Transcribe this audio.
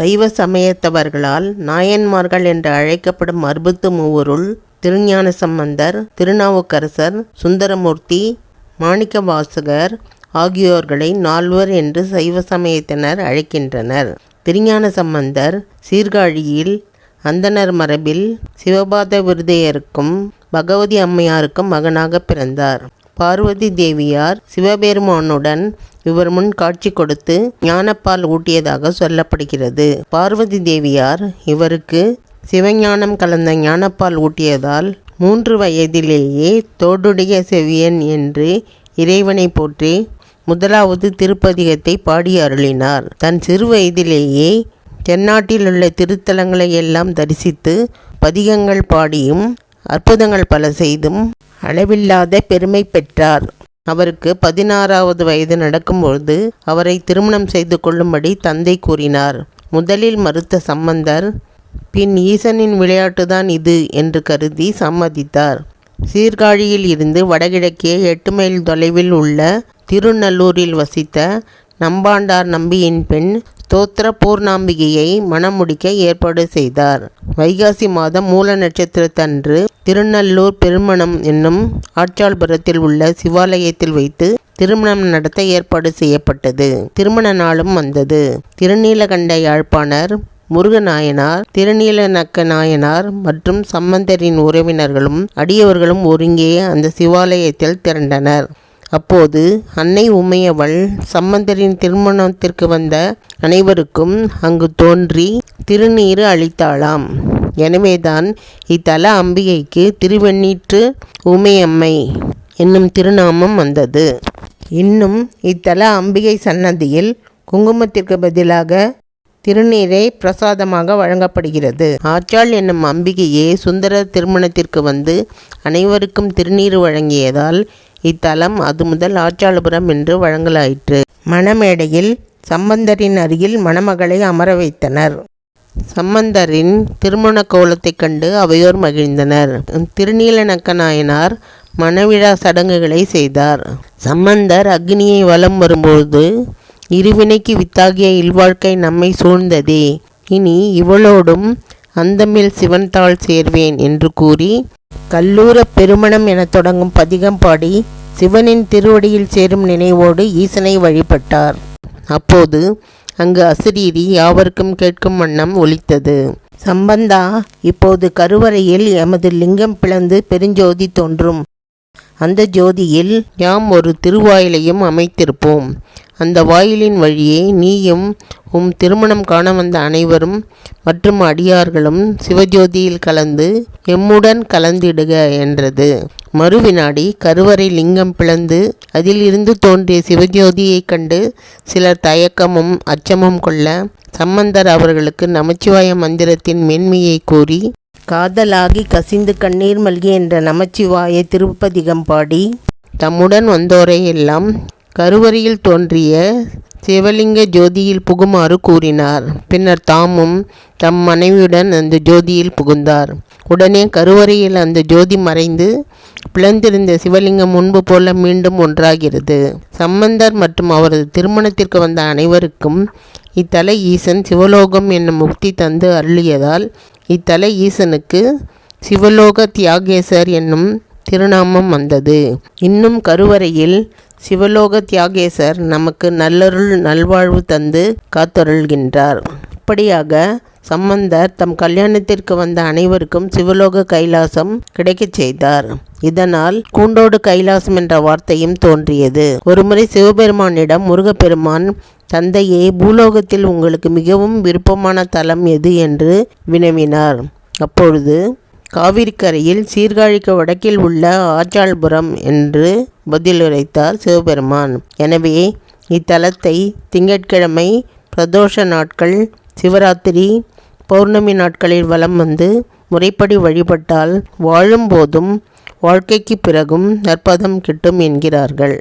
சைவ சமயத்தவர்களால் நாயன்மார்கள் என்று அழைக்கப்படும் அறுபத்து மூவருள் திருஞான சம்பந்தர் திருநாவுக்கரசர் சுந்தரமூர்த்தி மாணிக்கவாசகர் ஆகியோர்களை நால்வர் என்று சைவ சமயத்தினர் அழைக்கின்றனர். திருஞான சம்பந்தர் சீர்காழியில் அந்தனர் மரபில் சிவபாத விருதையருக்கும் பகவதி அம்மையாருக்கும் மகனாக பிறந்தார். பார்வதி தேவியார் சிவபெருமானுடன் இவர் முன் காட்சி கொடுத்து ஞானப்பால் ஊட்டியதாக சொல்லப்படுகிறது. பார்வதி தேவியார் இவருக்கு சிவஞானம் கலந்த ஞானப்பால் ஊட்டியதால் மூன்று வயதிலேயே தோடுடைய செவியன் என்று இறைவனை போற்றி முதலாவது திருப்பதிகத்தை பாடி அருளினார். தன் சிறு வயதிலேயே தென்னாட்டில் உள்ள திருத்தலங்களை எல்லாம் தரிசித்து பதிகங்கள் பாடியும் அற்புதங்கள் பல செய்தும் அளவில்லாத பெருமை பெற்றார். அவருக்கு பதினாறாவது வயது நடக்கும்பொழுது அவரை திருமணம் செய்து கொள்ளும்படி தந்தை கூறினார். முதலில் மறுத்த சம்பந்தர் பின் ஈசனின் விளையாட்டுதான் இது என்று கருதி சம்மதித்தார். சீர்காழியில் இருந்து வடகிழக்கே எட்டு மைல் தொலைவில் உள்ள திருநல்லூரில் வசித்த நம்பாண்டார் நம்பியின் பெண் ஸ்தோத்திர பூர்ணாம்பிகையை மணமுடிக்க ஏற்பாடு செய்தார். வைகாசி மாதம் மூல நட்சத்திரத்தன்று திருநல்லூர் பெருமணம் என்னும் ஆட்சாள்புரத்தில் உள்ள சிவாலயத்தில் வைத்து திருமணம் நடத்த ஏற்பாடு செய்யப்பட்டது. திருமண நாளும் வந்தது. திருநீலகண்ட யாழ்ப்பாணர் முருகநாயனார் திருநீலநக்க நாயனார் மற்றும் சம்பந்தரின் உறவினர்களும் அடியவர்களும் ஒருங்கே அந்த சிவாலயத்தில் திரண்டனர். அப்போது அன்னை உமையவள் சம்பந்தரின் திருமணத்திற்கு வந்த அனைவருக்கும் அங்கு தோன்றி திருநீறு அளித்தாளாம். எனவேதான் இத்தல அம்பிகைக்கு திருவெண்ணீற்று உமையம்மை என்னும் திருநாமம் வந்தது. இன்னும் இத்தல அம்பிகை சன்னதியில் குங்குமத்திற்கு பதிலாக திருநீரை பிரசாதமாக வழங்கப்படுகிறது. ஆச்சாள் என்னும் அம்பிகையே சுந்தர திருமணத்திற்கு வந்து அனைவருக்கும் திருநீர் வழங்கியதால் இத்தலம் அது முதல் ஆச்சாளபுரம் என்று வழங்கலாயிற்று. மணமேடையில் சம்பந்தரின் அருகில் மணமகளை அமர வைத்தனர். சம்பந்தரின் திருமண கோலத்தைக் கண்டு அவையோர் மகிழ்ந்தனர். திருநீலநக்க நாயனார் மணவிழா சடங்குகளை செய்தார். சம்பந்தர் அக்னியை வலம் வரும்போது இருவினைக்கு வித்தாகிய இல்வாழ்க்கை நம்மை சூழ்ந்ததே. இனி இவளோடும் அந்தமில் சிவன்தாள் சேர்வேன் என்று கூறி கல்லூர பெருமணம் எனத் தொடங்கும் பதிகம் பாடி சிவனின் திருவடியில் சேரும் நினைவோடு ஈசனை வழிபட்டார். அப்போது அங்கு அசிரீரி யாவருக்கும் கேட்கும் வண்ணம் ஒலித்தது. சம்பந்தா இப்போது கருவறையில் எமது லிங்கம் பிளந்து பெருஞ்சோதி தோன்றும். அந்த ஜோதியில் யாம் ஒரு திருவாயிலையும் அமைத்திருப்போம். அந்த வாயிலின் வழியே நீயும் உம் திருமணம் காண வந்த அனைவரும் மற்றும் அடியார்களும் சிவஜோதியில் கலந்து எம்முடன் கலந்திடுக என்றது. மறுவினாடி கருவறை லிங்கம் பிளந்து அதில் இருந்து தோன்றிய சிவஜோதியைக் கண்டு சிலர் தயக்கமும் அச்சமும் கொள்ள சம்பந்தர் அவர்களுக்கு நமச்சிவாய மந்திரத்தின் மென்மையை கூறி காதலாகி கசிந்து கண்ணீர் மல்கி என்ற நமச்சிவாய திருப்பதிகம் பாடி தம்முடன் வந்தோரை எல்லாம் கருவறையில் தோன்றிய சிவலிங்க ஜோதியில் புகுமாறு கூறினார். பின்னர் தாமும் தம் மனைவியுடன் அந்த ஜோதியில் புகுந்தார். உடனே கருவறையில் அந்த ஜோதி மறைந்து பிளந்திருந்த சிவலிங்கம் முன்பு போல மீண்டும் ஒன்றாகிறது. சம்பந்தர் மற்றும் அவரது திருமணத்திற்கு வந்த அனைவருக்கும் இத்தலை ஈசன் சிவலோகம் என்னும் முக்தி தந்து அருளியதால் இத்தலை ஈசனுக்கு சிவலோக தியாகேசர் என்னும் திருநாமம் வந்தது. இன்னும் கருவறையில் சிவலோக தியாகேசர் நமக்கு நல்லருள் நல்வாழ்வு தந்து காத்தருள்கின்றார். இப்படியாக சம்பந்தர் தம் கல்யாணத்திற்கு வந்த அனைவருக்கும் சிவலோக கைலாசம் கிடைக்கச் செய்தார். இதனால் கூண்டோடு கைலாசம் என்ற வார்த்தையும் தோன்றியது. ஒருமுறை சிவபெருமானிடம் முருகப்பெருமான் தந்தையே பூலோகத்தில் உங்களுக்கு மிகவும் விருப்பமான தலம் எது? என்று வினவினார். அப்பொழுது காவிரிக்கரையில் சீர்காழிக்கு வடக்கில் உள்ள ஆச்சாள்புரம் என்று பதிலுரைத்தார் சிவபெருமான். எனவே இத்தலத்தை திங்கட்கிழமை பிரதோஷ நாட்கள் சிவராத்திரி பௌர்ணமி நாட்களில் வலம் வந்து முறைப்படி வழிபட்டால் வாழும்போதும் வாழ்க்கைக்கு பிறகும் நற்பதம் கிட்டும் என்கிறார்கள்.